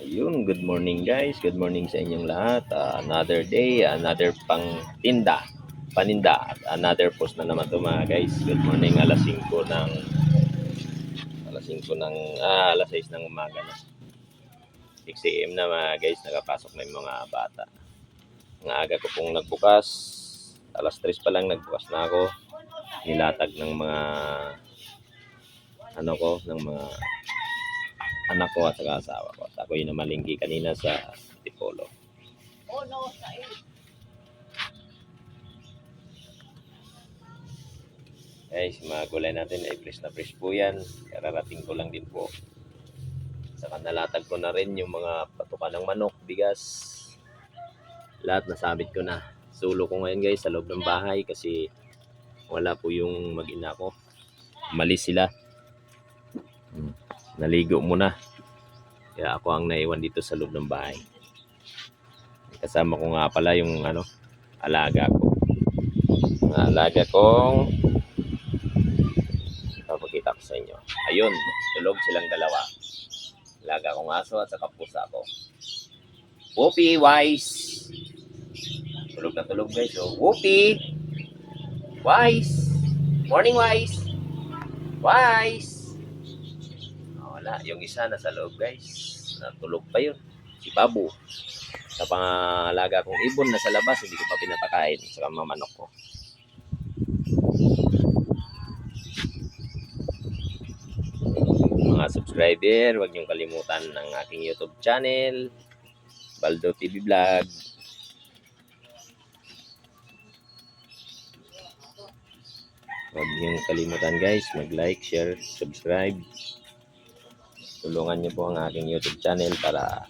Ayun, good morning guys. Good morning sa inyong lahat. Ah, another day, another pang tinda, paninda. Another post na naman to mga guys. Good morning, alas 5 ng alas 5 ng ah, alas 6 ng umaga na. 6 a.m. na mga guys, nakapasok na yung mga bata. Ang aga ko pong nagbukas. Alas 3 pa lang nagbukas na ako. Nilatag ng mga ano ko, ng mga anak ko at saka asawa ko. Ako yung namalingki kanina sa Tipolo. Oh no, sa Guys, mga gulay natin ay fresh na fresh po yan. Kararating ko lang din po. Saka nalatag ko na rin yung mga patukan ng manok, bigas. Lahat nasabit ko na. Sulo ko ngayon guys sa loob ng bahay kasi wala po yung mag-ina ko. Malis sila. Naligo muna. Kaya ako ang naiwan dito sa loob ng bahay. Kasama ko nga pala yung ano, alaga ko. Mga alaga kong papakita ko sa inyo. Ayun, tulog silang dalawa. Laga kong aso at saka pusa ko. Whoopi, Wise! Tulog na tulog guys. So, Whoopi! Wise! Morning, Wise! Wise! Wala, yung isa nasa loob guys. Natulog pa yun. Si Babu. Sa pangalaga kong ibon na sa labas, hindi ko pa pinapakain sa mga manok ko. mga subscriber, huwag niyong kalimutan ng aking YouTube channel, Baldo TV Vlog. Huwag niyong kalimutan guys, mag-like, share, subscribe. Tulungan niyo po ang aking YouTube channel para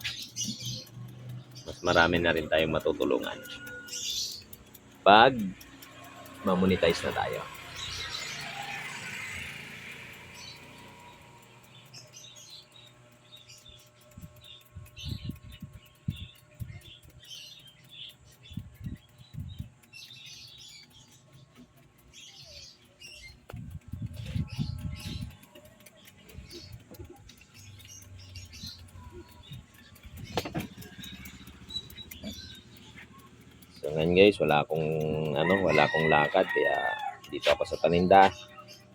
mas marami na rin tayong matutulungan. Pag mamonetize na tayo. Ngayon guys, wala akong ano, wala akong lakad kaya dito ako sa paninda.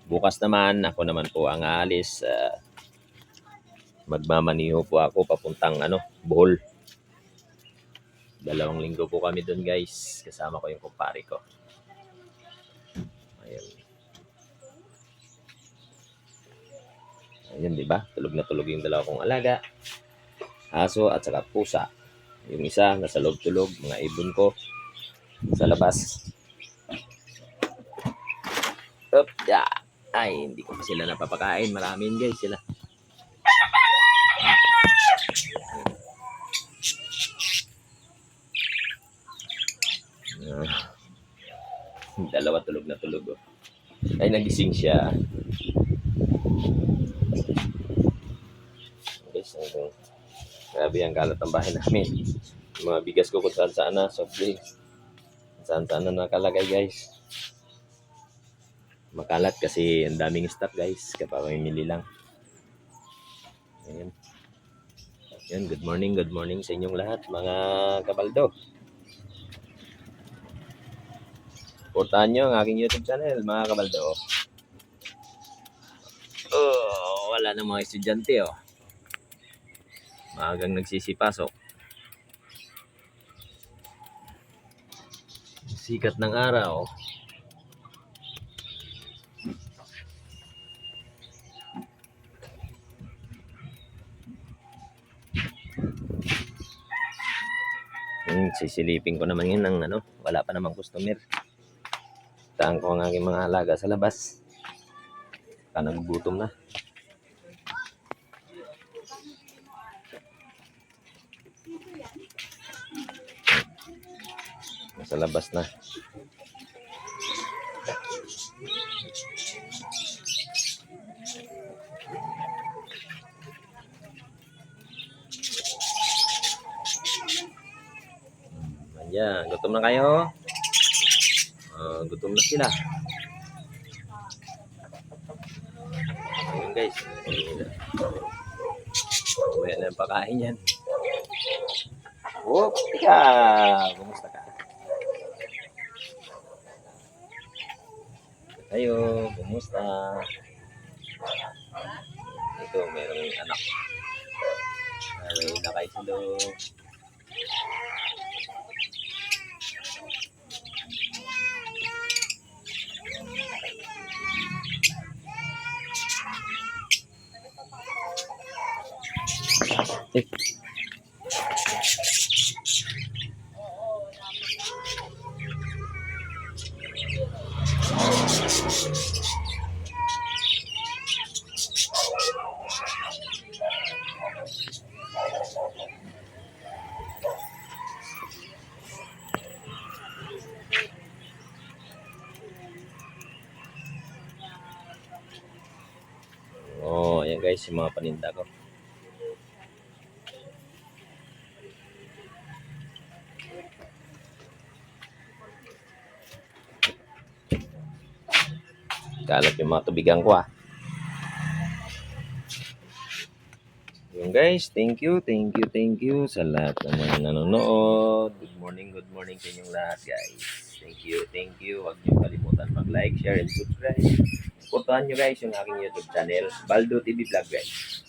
Bukas naman ako naman po ang aalis. Uh, magmamaniho po ako papuntang ano, Bohol. Dalawang linggo po kami doon guys. Kasama ko yung kumpare ko. Ayun. Ayun, di ba? Tulog na tulog yung dalawa kong alaga. Aso at saka pusa. Yung isa nasa loob tulog, mga ibon ko sa labas. Up, ya. Ay, hindi ko pa sila napapakain. Maraming guys sila. Ah. Dalawa tulog na tulog. Oh. Ay, nagising siya. Guys, hanggang grabe ang kalat ng bahay namin. Yung mga bigas ko kung saan saan na, soft drinks. Saan saan na nakalagay guys. Makalat kasi ang daming stock guys. Kapag mamimili lang. Ayan. Yan, good morning, good morning sa inyong lahat mga kabaldo. Supportahan nyo ang aking YouTube channel mga kabaldo. Oh, wala na mga estudyante oh. Maagang nagsisipasok. Sikat ng araw. Hmm, sisilipin ko naman yun ng ano, wala pa namang customer. Taan ko ang aking mga alaga sa labas. Baka nagugutom na. Nasa labas na. Ayan, gutom na kayo? Ah, gutom na sila. Ayun guys. Uwi na yung pakain yan. Oh, tika! Ka? Ayo, kumusta? Ito, merong anak. Ay, nakay silo. Eh. Oh, ayan guys, yung mga paninda ko. Kalat yung mga tubigan ko ah. Yung guys, thank you, thank you, thank you sa lahat ng mga nanonood. Good morning, good morning sa inyong lahat guys. Thank you, thank you. Huwag niyo kalimutan mag-like, share, and subscribe. Supportahan nyo guys yung aking YouTube channel, Baldo TV Vlog guys.